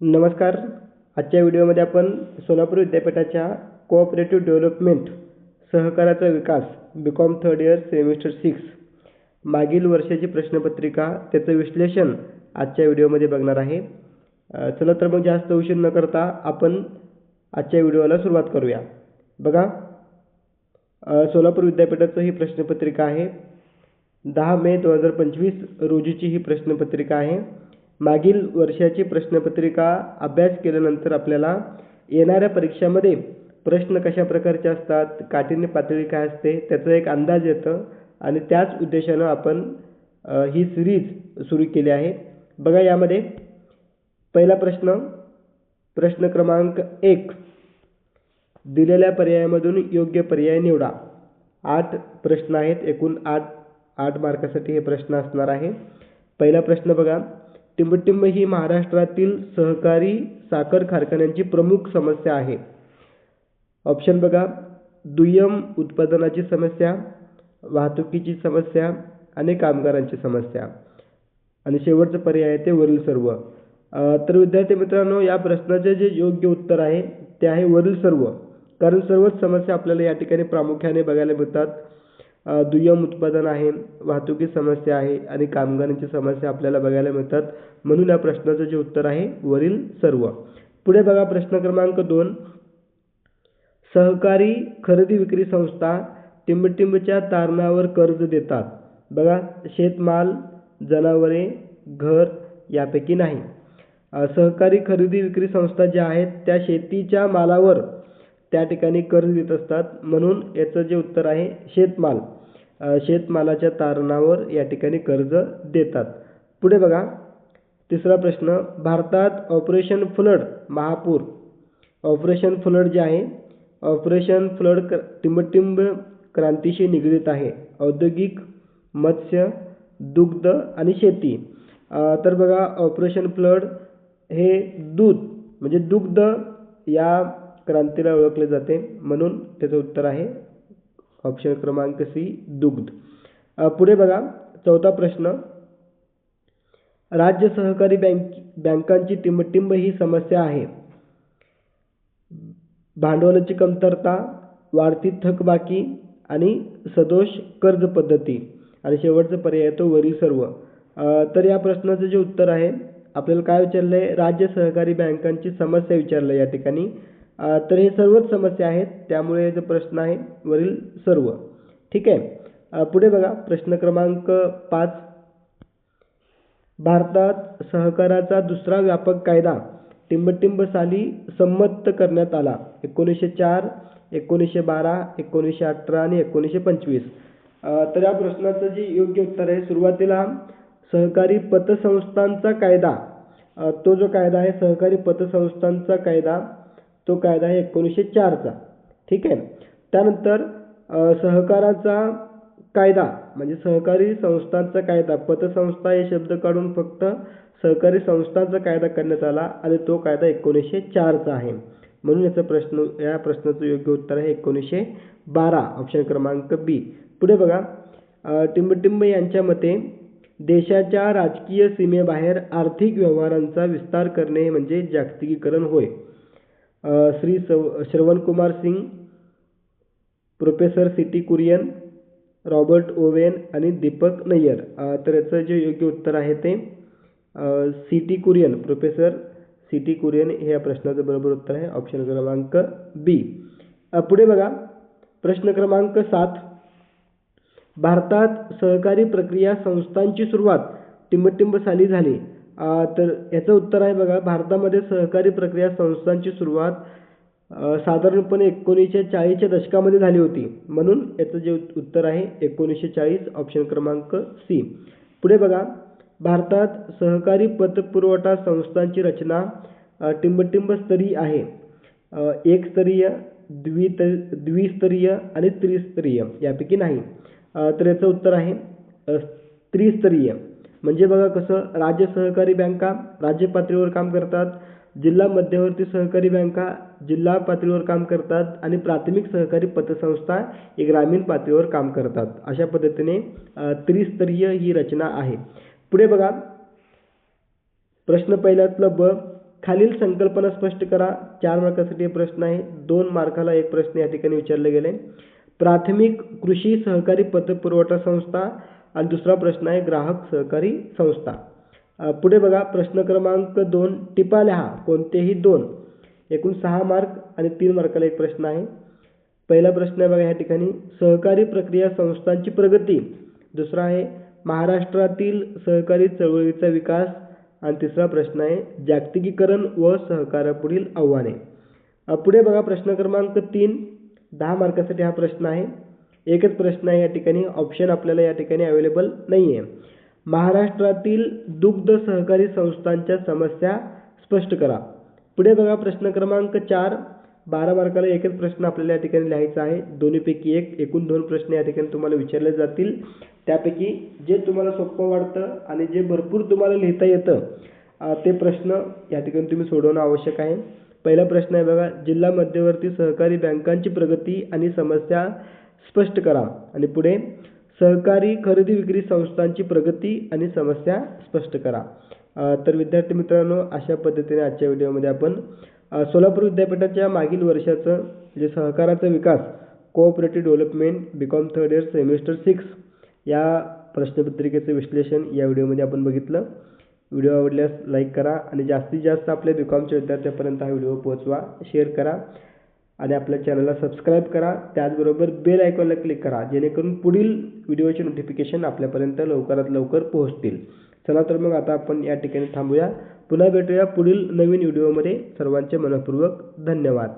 नमस्कार. आजच्या व्हिडिओमध्ये आपण सोलापूर विद्यापीठाच्या कोऑपरेटिव्ह डेव्हलपमेंट सहकाराचा विकास B com third year semester six मागील वर्षाची प्रश्नपत्रिका त्याचं विश्लेषण आजच्या व्हिडिओमध्ये बघणार आहे. चला तर मग जास्त उशीर न करता आपण आजच्या व्हिडिओला सुरुवात करूया. बघा. सोलापूर विद्यापीठाचं ही प्रश्नपत्रिका आहे. दहा मे दोन हजार पंचवीस रोजीची ही प्रश्नपत्रिका आहे. मागील वर्षाची प्रश्नपत्रिका अभ्यास केल्यानंतर आपल्याला येणाऱ्या परीक्षामध्ये प्रश्न कशा प्रकारचे असतात काठिण्य पातळी काय असते त्याचा एक अंदाज येतं आणि त्याच उद्देशानं आपण ही सिरीज सुरू केली आहे. बघा यामध्ये पहिला प्रश्न प्रश्न क्रमांक एक. दिलेल्या पर्यायामधून योग्य पर्याय निवडा. आठ प्रश्न आहेत एकूण आठ आठ मार्कासाठी हे प्रश्न असणार आहे. पहिला प्रश्न बघा. टिंबटिंब ही महाराष्ट्रातील सहकारी साखर कारखान्यांची प्रमुख समस्या आहे. ऑप्शन बघा. दुय्यम उत्पादनाची समस्या वाहतुकीची समस्या आणि कामगारांची समस्या. आणि शेवटचं पर्याय आहे ते वरील सर्व. तर विद्यार्थी मित्रांनो या प्रश्नाचे जे योग्य उत्तर आहे ते आहे वरील सर्व. कारण सर्वच समस्या आपल्याला या ठिकाणी प्रामुख्याने बघायला मिळतात. दुय्यम उत्पादन आहे वाहतुकी समस्या आहे आणि कामगारांची समस्या आपल्याला बघायला मिळतात. म्हणून या प्रश्नाचं जे उत्तर आहे वरील सर्व. पुढे बघा प्रश्न क्रमांक दोन. सहकारी खरेदी विक्री संस्था टिंबटिंबच्या तारणावर कर्ज देतात. बघा शेतमाल जनावरे घर यापैकी नाही. सहकारी खरेदी विक्री संस्था ज्या आहेत त्या शेतीच्या मालावर त्या ठिकाणी कर्ज देत असतात. म्हणून याचं जे उत्तर आहे शेतमाल. शेतमालाच्या तारणावर या ठिकाणी कर्ज देतात. पुढे बघा. तिसरा प्रश्न भारतात ऑपरेशन फ्लड महापूर. ऑपरेशन फ्लड जे आहे ऑपरेशन फ्लड क टिंबटिंब क्रांतीशी निगडीत आहे. औद्योगिक मत्स्य दुग्ध आणि शेती. तर बघा ऑपरेशन फ्लड हे दूध म्हणजे दुग्ध या क्रांतीला ओळखले जाते. म्हणून त्याचं उत्तर आहे ऑप्शन क्रमांक सी दुग्ध. पुढे बघा चौथा प्रश्न. राज्य सहकारी बँक बँकांची टिंबटिंब ही समस्या आहे. भांडवलाची कमतरता वाढती थकबाकी आणि सदोष कर्ज पद्धती. आणि शेवटचा पर्याय येतो वरील सर्व. तर या प्रश्नाचं जे उत्तर आहे आपल्याला काय विचारलं आहे राज्य सहकारी बँकांची समस्या विचारलं या ठिकाणी. तर हे सर्वच समस्या आहेत. त्यामुळे जो प्रश्न आहे वरील सर्व. ठीक आहे? पुढे बघा. प्रश्न क्रमांक पाच. भारतात सहकाराचा दुसरा व्यापक कायदा टिंबटिंब साली संमत करण्यात आला. एकोणीसशे चार एकोणीसशे बारा एकोणीसशे अठरा आणि एकोणीसशे पंचवीस. तर या प्रश्नाचं जे योग्य उत्तर आहे सुरुवातीला सहकारी पतसंस्थांचा कायदा. तो जो कायदा आहे सहकारी पतसंस्थांचा कायदा तो कायदा आहे एकोणीसशे चारचा. ठीक आहे? त्यानंतर सहकाराचा कायदा म्हणजे सहकारी संस्थांचा कायदा पतसंस्था हे शब्द काढून फक्त सहकारी संस्थांचा कायदा करण्यात आला आणि तो कायदा एकोणीसशे चारचा आहे. म्हणून याचा प्रश्न या प्रश्नाचं योग्य उत्तर आहे एकोणीसशे बारा ऑप्शन क्रमांक बी पुढे बघा. टिंबटिंब यांच्या मते देशाच्या राजकीय सीमेबाहेर आर्थिक व्यवहारांचा विस्तार करणे म्हणजे जागतिकीकरण होय. श्री सव Shravankumar Singh professor C T Kurien Robert Owen आणि दीपक नय्यर. तर याचं जे योग्य उत्तर आहे ते C T Kurien professor C T Kurien हे या प्रश्नाचं बरोबर उत्तर आहे. ऑप्शन क्रमांक बी. पुढे बघा. प्रश्न क्रमांक सात. भारतात सहकारी प्रक्रिया संस्थांची सुरुवात टिंबटिंब साली झाली. तर याचं उत्तर आहे बघा भारतामध्ये सहकारी प्रक्रिया संस्थांची सुरुवात साधारणपणे एकोणीसशे चाळीसच्या दशकामध्ये झाली होती. म्हणून याचं जे उत्तर आहे एकोणीसशे चाळीस ऑप्शन क्रमांक सी पुढे बघा भारतात सहकारी पतपुरवठा संस्थांची रचना टिंबटिंब स्तरीय आहे. एकस्तरीय द्वित द्विस्तरीय आणि त्रिस्तरीय यापैकी नाही. तर याचं उत्तर आहे त्रिस्तरीय. म्हणजे बघा कसं राज्य सहकारी बँका राज्य पातळीवर काम करतात जिल्हा मध्यवर्ती सहकारी बँका जिल्हा पातळीवर काम करतात आणि प्राथमिक सहकारी पतसंस्था हे ग्रामीण पातळीवर काम करतात. अशा पद्धतीने त्रिस्तरीय ही रचना आहे. पुढे बघा. प्रश्न पहिल्यातलं ब खालील संकल्पना स्पष्ट करा. चार मार्कासाठी प्रश्न आहे. दोन मार्काला एक प्रश्न या ठिकाणी विचारले गेले. प्राथमिक कृषी सहकारी पतपुरवठा संस्था आणि दुसरा प्रश्न आहे ग्राहक सहकारी संस्था. पुढे बघा प्रश्न क्रमांक दोन टिपा लिहा कोणतेही दोन. एकूण सहा मार्क आणि तीन मार्काला एक प्रश्न आहे. पहिला प्रश्न आहे बघा या ठिकाणी सहकारी प्रक्रिया संस्थांची प्रगती. दुसरा आहे महाराष्ट्रातील सहकारी चळवळीचा विकास. आणि तिसरा प्रश्न आहे जागतिकीकरण व सहकारापुढील आव्हाने. पुढे बघा प्रश्न क्रमांक तीन. दहा मार्कासाठी हा प्रश्न आहे. एकच प्रश्न आहे या ठिकाणी. ऑप्शन आपल्याला या ठिकाणी अवेलेबल नाही आहे महाराष्ट्रातील दुग्ध सहकारी संस्थांच्या समस्या स्पष्ट करा. पुढे बघा प्रश्न क्रमांक चार. बारा मार्काला एकच प्रश्न आपल्याला या ठिकाणी लिहायचा आहे. दोन्हीपैकी एक एकूण दोन प्रश्न या ठिकाणी तुम्हाला विचारले जातील. त्यापैकी जे तुम्हाला सोपं वाटतं आणि जे भरपूर तुम्हाला लिहिता येतं ते प्रश्न या ठिकाणी तुम्ही सोडवणं आवश्यक आहे. पहिला प्रश्न आहे बघा जिल्हा मध्यवर्ती सहकारी बँकांची प्रगती आणि समस्या स्पष्ट करा. आणि पुढे सहकारी खरेदी विक्री संस्थांची प्रगती आणि समस्या स्पष्ट करा. तर विद्यार्थी मित्रांनो अशा पद्धतीने आजच्या व्हिडिओमध्ये आपण सोलापूर विद्यापीठाच्या मागील वर्षाचं जे सहकाराचा विकास cooperative development B com third year semester six या प्रश्नपत्रिकेचं विश्लेषण या व्हिडिओमध्ये आपण बघितलं. व्हिडिओ आवडल्यास लाईक करा आणि जास्तीत जास्त आपल्या बी कॉमच्या विद्यार्थ्यांपर्यंत हा व्हिडिओ पोहोचवा. शेअर करा. आणि आपल्या चॅनलला सबस्क्राईब करा. त्याचबरोबर बेल आयकॉनला क्लिक करा. जेणेकरून पुढील व्हिडिओचे नोटिफिकेशन आपल्यापर्यंत लवकरात लवकर पोहोचतील. चला तर मग आता आपण या ठिकाणी थांबूया. पुन्हा भेटूया पुढील नवीन व्हिडिओमध्ये सर्वांचे मनपूर्वक धन्यवाद.